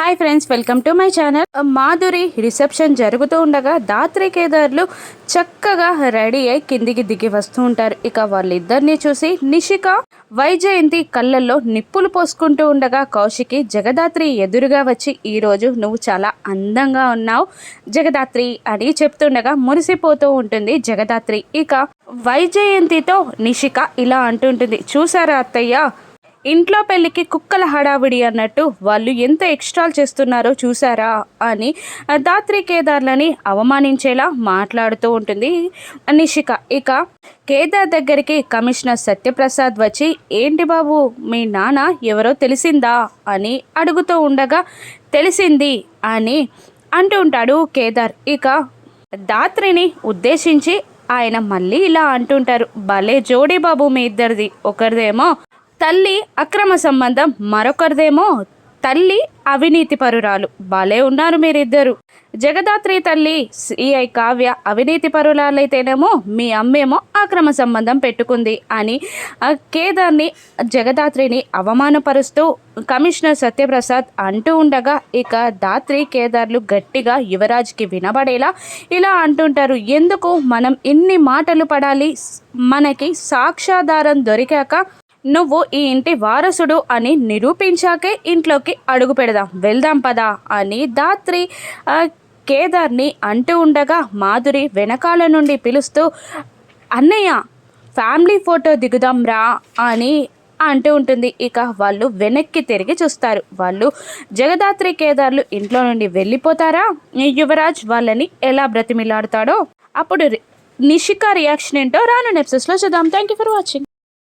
Hi friends welcome to my channel. Madhuri reception జరుగుతూ ఉండగా దాత్రి కేదార్లు చక్కగా రెడీ అయి కిందికి దిగి వస్తూ ఉంటారు. ఇక వాళ్ళిద్దరిని చూసి నిషిక వైజయంతి కళ్ళల్లో నిప్పులు పోసుకుంటూ ఉండగా కౌశికి జగదాత్రి ఎదురుగా వచ్చి ఈరోజు నువ్వు చాలా అందంగా ఉన్నావు జగదాత్రి అని చెప్తుండగా మురిసిపోతూ ఉంటుంది జగదాత్రి. ఇక వైజయంతితో నిషిక ఇలా అంటుంటుంది చూసారా అత్తయ్య ఇంట్లో పెళ్ళికి కుక్కల హడావిడి అన్నట్టు వాళ్ళు ఎంత ఎక్స్ట్రాల్ చేస్తున్నారో చూసారా అని దాత్రి కేదార్లని అవమానించేలా మాట్లాడుతూ ఉంటుంది నిషిక ఇక కేదార్ దగ్గరికి కమిషనర్ సత్యప్రసాద్ వచ్చి ఏంటి బాబు మీ నాన్న ఎవరో తెలిసిందా? అని అడుగుతూ ఉండగా తెలిసింది అని అంటూ ఉంటాడు కేదార్. ఇక దాత్రిని ఉద్దేశించి ఆయన మళ్ళీ ఇలా అంటుంటారు భలే జోడీ బాబు మీ ఇద్దరిది ఒకరిదేమో తల్లి అక్రమ సంబంధం మరొకరిదేమో. తల్లి అవినీతి పరురాలు. భలే ఉన్నారు మీరిద్దరు. జగదాత్రి తల్లి సిఐ కావ్య అవినీతి పరురాలైతేనేమో మీ అమ్మేమో అక్రమ సంబంధం పెట్టుకుంది అని కేదార్ని జగదాత్రిని అవమానపరుస్తూ కమిషనర్ సత్యప్రసాద్ అంటూ ఉండగా ఇక దాత్రి కేదార్లు గట్టిగా యువరాజ్కి వినబడేలా ఇలా అంటుంటారు. ఎందుకు మనం ఇన్ని మాటలు పడాలి? మనకి సాక్ష్యాధారం దొరికాక నువ్వు ఈ ఇంటి వారసుడు అని నిరూపించాకే ఇంట్లోకి అడుగు పెడదాం. వెళ్దాం పదా అని దాత్రి కేదార్ని అంటూ ఉండగా మాధురి వెనకాల నుండి పిలుస్తూ అన్నయ్య ఫ్యామిలీ ఫోటో దిగుదాం రా అని అంటూ ఉంటుంది. ఇక వాళ్ళు వెనక్కి తిరిగి చూస్తారు. వాళ్ళు జగదాత్రి కేదార్లు ఇంట్లో నుండి వెళ్ళిపోతారా? యువరాజ్ వాళ్ళని ఎలా బ్రతిమిలాడతాడో? అప్పుడు రి- నిషిక రియాక్షన్ ఏంటో రాను నెప్సెస్లో చూద్దాం. Thank you for watching